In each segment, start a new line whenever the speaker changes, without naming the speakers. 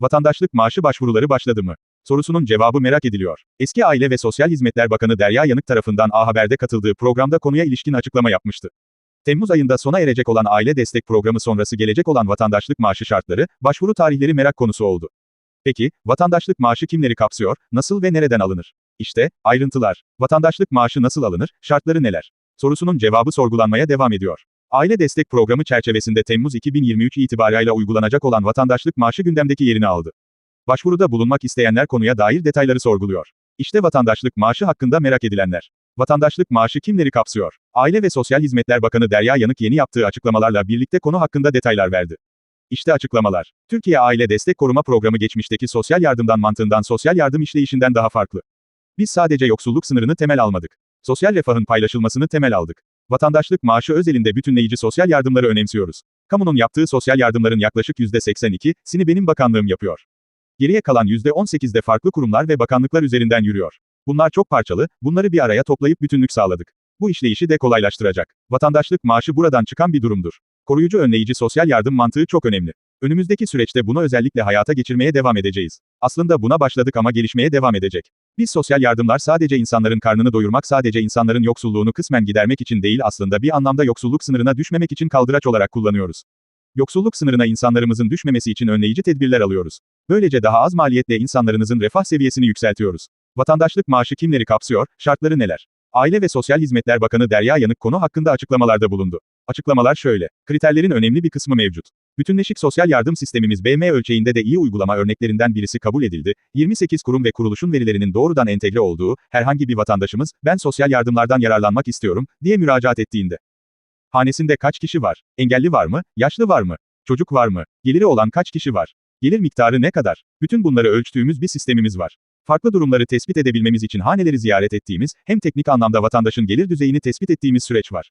Vatandaşlık maaşı başvuruları başladı mı? Sorusunun cevabı merak ediliyor. Eski Aile ve Sosyal Hizmetler Bakanı Derya Yanık tarafından A Haber'de katıldığı programda konuya ilişkin açıklama yapmıştı. Temmuz ayında sona erecek olan aile destek programı sonrası gelecek olan vatandaşlık maaşı şartları, başvuru tarihleri merak konusu oldu. Peki, vatandaşlık maaşı kimleri kapsıyor, nasıl ve nereden alınır? İşte, ayrıntılar. Vatandaşlık maaşı nasıl alınır, şartları neler? Sorusunun cevabı sorgulanmaya devam ediyor. Aile destek programı çerçevesinde Temmuz 2023 itibarıyla uygulanacak olan vatandaşlık maaşı gündemdeki yerini aldı. Başvuruda bulunmak isteyenler konuya dair detayları sorguluyor. İşte vatandaşlık maaşı hakkında merak edilenler. Vatandaşlık maaşı kimleri kapsıyor? Aile ve Sosyal Hizmetler Bakanı Derya Yanık yeni yaptığı açıklamalarla birlikte konu hakkında detaylar verdi. İşte açıklamalar. Türkiye Aile Destek Koruma Programı geçmişteki sosyal yardımdan mantığından sosyal yardım işleyişinden daha farklı. Biz sadece yoksulluk sınırını temel almadık. Sosyal refahın paylaşılmasını temel aldık. Vatandaşlık maaşı özelinde bütünleyici sosyal yardımları önemsiyoruz. Kamunun yaptığı sosyal yardımların yaklaşık %82'sini benim bakanlığım yapıyor. Geriye kalan %18'de farklı kurumlar ve bakanlıklar üzerinden yürüyor. Bunlar çok parçalı, bunları bir araya toplayıp bütünlük sağladık. Bu işleyişi de kolaylaştıracak. Vatandaşlık maaşı buradan çıkan bir durumdur. Koruyucu önleyici sosyal yardım mantığı çok önemli. Önümüzdeki süreçte bunu özellikle hayata geçirmeye devam edeceğiz. Aslında buna başladık ama gelişmeye devam edecek. Biz sosyal yardımlar sadece insanların karnını doyurmak sadece insanların yoksulluğunu kısmen gidermek için değil aslında bir anlamda yoksulluk sınırına düşmemek için kaldıraç olarak kullanıyoruz. Yoksulluk sınırına insanlarımızın düşmemesi için önleyici tedbirler alıyoruz. Böylece daha az maliyetle insanlarınızın refah seviyesini yükseltiyoruz. Vatandaşlık maaşı kimleri kapsıyor, şartları neler? Aile ve Sosyal Hizmetler Bakanı Derya Yanık konu hakkında açıklamalarda bulundu. Açıklamalar şöyle. Kriterlerin önemli bir kısmı mevcut. Bütünleşik sosyal yardım sistemimiz BM ölçeğinde de iyi uygulama örneklerinden birisi kabul edildi. 28 kurum ve kuruluşun verilerinin doğrudan entegre olduğu, herhangi bir vatandaşımız, ben sosyal yardımlardan yararlanmak istiyorum, diye müracaat ettiğinde. Hanesinde kaç kişi var? Engelli var mı? Yaşlı var mı? Çocuk var mı? Geliri olan kaç kişi var? Gelir miktarı ne kadar? Bütün bunları ölçtüğümüz bir sistemimiz var. Farklı durumları tespit edebilmemiz için haneleri ziyaret ettiğimiz, hem teknik anlamda vatandaşın gelir düzeyini tespit ettiğimiz süreç var.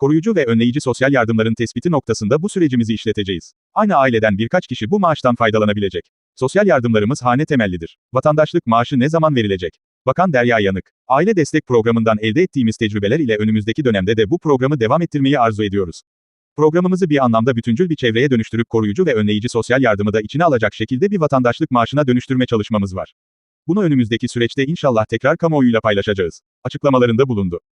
Koruyucu ve önleyici sosyal yardımların tespiti noktasında bu sürecimizi işleteceğiz. Aynı aileden birkaç kişi bu maaştan faydalanabilecek. Sosyal yardımlarımız hane temellidir. Vatandaşlık maaşı ne zaman verilecek? Bakan Derya Yanık. Aile destek programından elde ettiğimiz tecrübeler ile önümüzdeki dönemde de bu programı devam ettirmeyi arzu ediyoruz. Programımızı bir anlamda bütüncül bir çevreye dönüştürüp koruyucu ve önleyici sosyal yardımı da içine alacak şekilde bir vatandaşlık maaşına dönüştürme çalışmamız var. Bunu önümüzdeki süreçte inşallah tekrar kamuoyuyla paylaşacağız. Açıklamalarında bulundu.